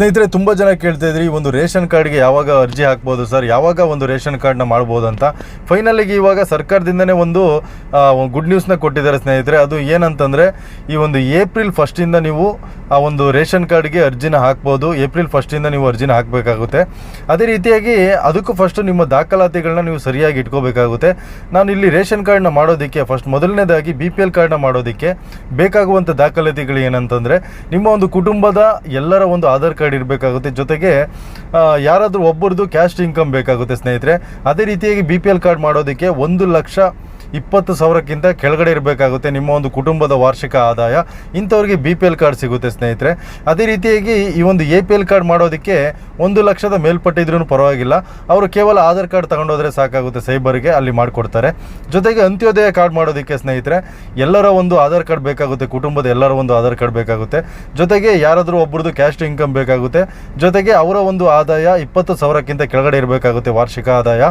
ಸ್ನೇಹಿತರೆ, ತುಂಬ ಜನ ಕೇಳ್ತಾ ಇದ್ರಿ ಈ ಒಂದು ರೇಷನ್ ಕಾರ್ಡ್ಗೆ ಯಾವಾಗ ಅರ್ಜಿ ಹಾಕ್ಬೋದು ಸರ್? ಯಾವಾಗ ಒಂದು ರೇಷನ್ ಕಾರ್ಡ್ನ ಮಾಡ್ಬೋದು ಅಂತ. ಫೈನಲಿಗೆ ಇವಾಗ ಸರ್ಕಾರದಿಂದನೇ ಒಂದು ಗುಡ್ ನ್ಯೂಸ್ನ ಕೊಟ್ಟಿದ್ದಾರೆ ಸ್ನೇಹಿತರೆ. ಅದು ಏನಂತಂದರೆ, ಈ ಒಂದು ಏಪ್ರಿಲ್ ಫಸ್ಟಿಂದ ನೀವು ಆ ಒಂದು ರೇಷನ್ ಕಾರ್ಡ್ಗೆ ಅರ್ಜಿನ ಹಾಕ್ಬೋದು. ಏಪ್ರಿಲ್ ಫಸ್ಟಿಂದ ನೀವು ಅರ್ಜಿನ ಹಾಕಬೇಕಾಗುತ್ತೆ. ಅದೇ ರೀತಿಯಾಗಿ ಅದಕ್ಕೂ ಫಸ್ಟು ನಿಮ್ಮ ದಾಖಲಾತಿಗಳನ್ನ ನೀವು ಸರಿಯಾಗಿ ಇಟ್ಕೋಬೇಕಾಗುತ್ತೆ. ನಾನು ಇಲ್ಲಿ ರೇಷನ್ ಕಾರ್ಡ್ನ ಮಾಡೋದಕ್ಕೆ ಫಸ್ಟ್ ಮೊದಲನೇದಾಗಿ ಬಿ ಪಿ ಎಲ್ ಕಾರ್ಡ್ನ ಮಾಡೋದಕ್ಕೆ ಬೇಕಾಗುವಂಥ ದಾಖಲಾತಿಗಳು ಏನಂತಂದರೆ, ನಿಮ್ಮ ಒಂದು ಕುಟುಂಬದ ಎಲ್ಲರ ಒಂದು ಆಧಾರ್ ಕಾರ್ಡ್ ಇರಬೇಕಾಗುತ್ತೆ. ಜೊತೆಗೆ ಯಾರಾದರೂ ಒಬ್ಬರದು ಕ್ಯಾಶ್ ಇನ್ಕಮ್ ಬೇಕಾಗುತ್ತೆ ಸ್ನೇಹಿತರೆ. ಅದೇ ರೀತಿಯಾಗಿ ಬಿ ಪಿ ಎಲ್ ಕಾರ್ಡ್ ಮಾಡೋದಕ್ಕೆ ಒಂದು ಲಕ್ಷ ಇಪ್ಪತ್ತು ಸಾವಿರಕ್ಕಿಂತ ಕೆಳಗಡೆ ಇರಬೇಕಾಗುತ್ತೆ ನಿಮ್ಮ ಒಂದು ಕುಟುಂಬದ ವಾರ್ಷಿಕ ಆದಾಯ. ಇಂಥವ್ರಿಗೆ ಬಿ ಪಿ ಎಲ್ ಕಾರ್ಡ್ ಸಿಗುತ್ತೆ ಸ್ನೇಹಿತರೆ. ಅದೇ ರೀತಿಯಾಗಿ ಈ ಒಂದು ಎ ಪಿ ಎಲ್ ಕಾರ್ಡ್ ಮಾಡೋದಕ್ಕೆ ಒಂದು ಲಕ್ಷದ ಮೇಲ್ಪಟ್ಟಿದ್ರೂ ಪರವಾಗಿಲ್ಲ. ಅವರು ಕೇವಲ ಆಧಾರ್ ಕಾರ್ಡ್ ತಗೊಂಡೋದ್ರೆ ಸಾಕಾಗುತ್ತೆ ಸೈಬರ್ಗೆ, ಅಲ್ಲಿ ಮಾಡಿಕೊಡ್ತಾರೆ. ಜೊತೆಗೆ ಅಂತ್ಯೋದಯ ಕಾರ್ಡ್ ಮಾಡೋದಕ್ಕೆ ಸ್ನೇಹಿತರೆ, ಎಲ್ಲರ ಒಂದು ಆಧಾರ್ ಕಾರ್ಡ್ ಬೇಕಾಗುತ್ತೆ, ಕುಟುಂಬದ ಎಲ್ಲರ ಒಂದು ಆಧಾರ್ ಕಾರ್ಡ್ ಬೇಕಾಗುತ್ತೆ. ಜೊತೆಗೆ ಯಾರಾದರೂ ಒಬ್ರದ್ದು ಕ್ಯಾಸ್ಟ್ ಇನ್ಕಮ್ ಬೇಕಾಗುತ್ತೆ. ಜೊತೆಗೆ ಅವರ ಒಂದು ಆದಾಯ ಇಪ್ಪತ್ತು ಸಾವಿರಕ್ಕಿಂತ ಕೆಳಗಡೆ ಇರಬೇಕಾಗುತ್ತೆ ವಾರ್ಷಿಕ ಆದಾಯ.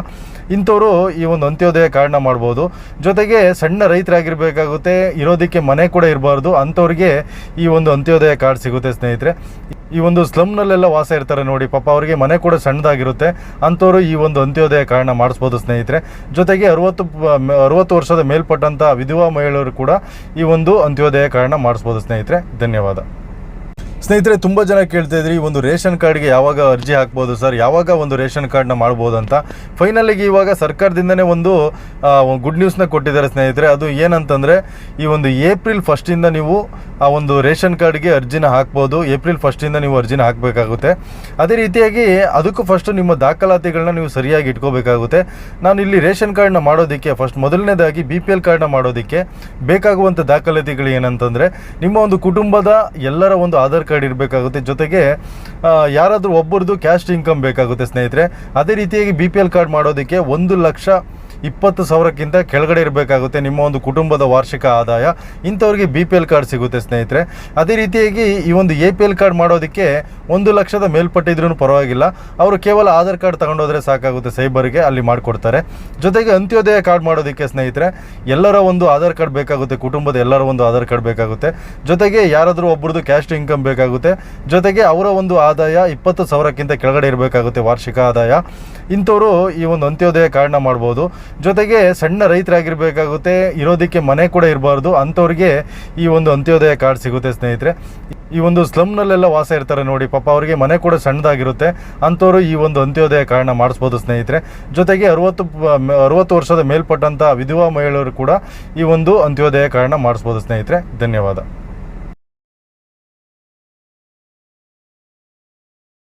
ಇಂಥವರು ಈ ಒಂದು ಅಂತ್ಯೋದಯ ಕಾರ್ಡ್ನ ಮಾಡ್ಬೋದು. ಜೊತೆಗೆ ಸಣ್ಣ ರೈತರಾಗಿರ್ಬೇಕಾಗುತ್ತೆ, ಇರೋದಕ್ಕೆ ಮನೆ ಕೂಡ ಇರಬಾರ್ದು, ಅಂಥವ್ರಿಗೆ ಈ ಒಂದು ಅಂತ್ಯೋದಯ ಕಾರ್ಡ್ ಸಿಗುತ್ತೆ ಸ್ನೇಹಿತರೆ. ಈ ಒಂದು ಸ್ಲಮ್ನಲ್ಲೆಲ್ಲ ವಾಸ ಇರ್ತಾರೆ ನೋಡಿ, ಪಾಪ ಅವರಿಗೆ ಮನೆ ಕೂಡ ಸಣ್ಣದಾಗಿರುತ್ತೆ, ಅಂಥವ್ರು ಈ ಒಂದು ಅಂತ್ಯೋದಯ ಕಾರಣ ಮಾಡಿಸ್ಬೋದು ಸ್ನೇಹಿತರೆ. ಜೊತೆಗೆ ಅರುವತ್ತು ಅರುವತ್ತು ವರ್ಷದ ಮೇಲ್ಪಟ್ಟಂಥ ವಿಧವಾ ಮಹಿಳೆಯರು ಕೂಡ ಈ ಒಂದು ಅಂತ್ಯೋದಯ ಕಾರಣ ಮಾಡಿಸ್ಬೋದು ಸ್ನೇಹಿತರೆ. ಧನ್ಯವಾದ. ಸ್ನೇಹಿತರೆ, ತುಂಬ ಜನ ಕೇಳ್ತಾ ಇದ್ರಿ ಈ ಒಂದು ರೇಷನ್ ಕಾರ್ಡ್ಗೆ ಯಾವಾಗ ಅರ್ಜಿ ಹಾಕ್ಬೋದು ಸರ್? ಯಾವಾಗ ಒಂದು ರೇಷನ್ ಕಾರ್ಡ್ನ ಮಾಡ್ಬೋದು ಅಂತ. ಫೈನಲಿಗೆ ಇವಾಗ ಸರ್ಕಾರದಿಂದನೇ ಒಂದು ಗುಡ್ ನ್ಯೂಸ್ನ ಕೊಟ್ಟಿದ್ದಾರೆ ಸ್ನೇಹಿತರೆ. ಅದು ಏನಂತಂದರೆ, ಈ ಒಂದು ಏಪ್ರಿಲ್ ಫಸ್ಟಿಂದ ನೀವು ಆ ಒಂದು ರೇಷನ್ ಕಾರ್ಡ್ಗೆ ಅರ್ಜಿನ ಹಾಕ್ಬೋದು. ಏಪ್ರಿಲ್ ಫಸ್ಟಿಂದ ನೀವು ಅರ್ಜಿನ ಹಾಕಬೇಕಾಗುತ್ತೆ. ಅದೇ ರೀತಿಯಾಗಿ ಅದಕ್ಕೂ ಫಸ್ಟು ನಿಮ್ಮ ದಾಖಲಾತಿಗಳನ್ನ ನೀವು ಸರಿಯಾಗಿ ಇಟ್ಕೋಬೇಕಾಗುತ್ತೆ. ನಾನು ಇಲ್ಲಿ ರೇಷನ್ ಕಾರ್ಡ್ನ ಮಾಡೋದಕ್ಕೆ ಫಸ್ಟ್ ಮೊದಲನೇದಾಗಿ ಬಿ ಪಿ ಎಲ್ ಕಾರ್ಡ್ನ ಮಾಡೋದಕ್ಕೆ ಬೇಕಾಗುವಂಥ ದಾಖಲಾತಿಗಳು ಏನಂತಂದರೆ, ನಿಮ್ಮ ಒಂದು ಕುಟುಂಬದ ಎಲ್ಲರ ಒಂದು ಆಧಾರ್ ಕಾರ್ಡ್ ಇರಬೇಕಾಗುತ್ತೆ. ಜೊತೆಗೆ ಯಾರಾದರೂ ಒಬ್ಬರದು ಕ್ಯಾಶ್ ಇನ್ಕಮ್ ಬೇಕಾಗುತ್ತೆ ಸ್ನೇಹಿತರೆ. ಅದೇ ರೀತಿಯಾಗಿ ಬಿ ಪಿ ಎಲ್ ಕಾರ್ಡ್ ಮಾಡೋದಕ್ಕೆ ಒಂದು ಲಕ್ಷ ಇಪ್ಪತ್ತು ಸಾವಿರಕ್ಕಿಂತ ಕೆಳಗಡೆ ಇರಬೇಕಾಗುತ್ತೆ ನಿಮ್ಮ ಒಂದು ಕುಟುಂಬದ ವಾರ್ಷಿಕ ಆದಾಯ. ಇಂಥವ್ರಿಗೆ ಬಿ ಪಿ ಎಲ್ ಕಾರ್ಡ್ ಸಿಗುತ್ತೆ ಸ್ನೇಹಿತರೆ. ಅದೇ ರೀತಿಯಾಗಿ ಈ ಒಂದು ಎ ಪಿ ಎಲ್ ಕಾರ್ಡ್ ಮಾಡೋದಕ್ಕೆ ಒಂದು ಲಕ್ಷದ ಮೇಲ್ಪಟ್ಟಿದ್ರೂ ಪರವಾಗಿಲ್ಲ. ಅವರು ಕೇವಲ ಆಧಾರ್ ಕಾರ್ಡ್ ತಗೊಂಡೋದ್ರೆ ಸಾಕಾಗುತ್ತೆ ಸೈಬರ್ಗೆ, ಅಲ್ಲಿ ಮಾಡಿಕೊಡ್ತಾರೆ. ಜೊತೆಗೆ ಅಂತ್ಯೋದಯ ಕಾರ್ಡ್ ಮಾಡೋದಕ್ಕೆ ಸ್ನೇಹಿತರೆ, ಎಲ್ಲರ ಒಂದು ಆಧಾರ್ ಕಾರ್ಡ್ ಬೇಕಾಗುತ್ತೆ, ಕುಟುಂಬದ ಎಲ್ಲರ ಒಂದು ಆಧಾರ್ ಕಾರ್ಡ್ ಬೇಕಾಗುತ್ತೆ. ಜೊತೆಗೆ ಯಾರಾದರೂ ಒಬ್ರದ್ದು ಕ್ಯಾಸ್ಟ್ ಇನ್ಕಮ್ ಬೇಕಾಗುತ್ತೆ. ಜೊತೆಗೆ ಅವರ ಒಂದು ಆದಾಯ ಇಪ್ಪತ್ತು ಸಾವಿರಕ್ಕಿಂತ ಕೆಳಗಡೆ ಇರಬೇಕಾಗುತ್ತೆ ವಾರ್ಷಿಕ ಆದಾಯ. ಇಂಥವರು ಈ ಒಂದು ಅಂತ್ಯೋದಯ ಕಾರಣ ಮಾಡ್ಬೋದು. ಜೊತೆಗೆ ಸಣ್ಣ ರೈತರಾಗಿರ್ಬೇಕಾಗುತ್ತೆ, ಇರೋದಕ್ಕೆ ಮನೆ ಕೂಡ ಇರಬಾರ್ದು, ಅಂಥವ್ರಿಗೆ ಈ ಒಂದು ಅಂತ್ಯೋದಯ ಕಾರ್ಡ್ ಸಿಗುತ್ತೆ ಸ್ನೇಹಿತರೆ. ಈ ಒಂದು ಸ್ಲಮ್ನಲ್ಲೆಲ್ಲ ವಾಸ ಇರ್ತಾರೆ ನೋಡಿ, ಪಾಪ ಅವರಿಗೆ ಮನೆ ಕೂಡ ಸಣ್ಣದಾಗಿರುತ್ತೆ, ಅಂಥವರು ಈ ಒಂದು ಅಂತ್ಯೋದಯ ಕಾರಣ ಮಾಡಿಸ್ಬೋದು ಸ್ನೇಹಿತರೆ. ಜೊತೆಗೆ ಅರುವತ್ತು ಅರುವತ್ತು ವರ್ಷದ ಮೇಲ್ಪಟ್ಟಂಥ ವಿಧವಾ ಮಹಿಳೆಯರು ಕೂಡ ಈ ಒಂದು ಅಂತ್ಯೋದಯ ಕಾರಣ ಮಾಡಿಸ್ಬೋದು ಸ್ನೇಹಿತರೆ. ಧನ್ಯವಾದ.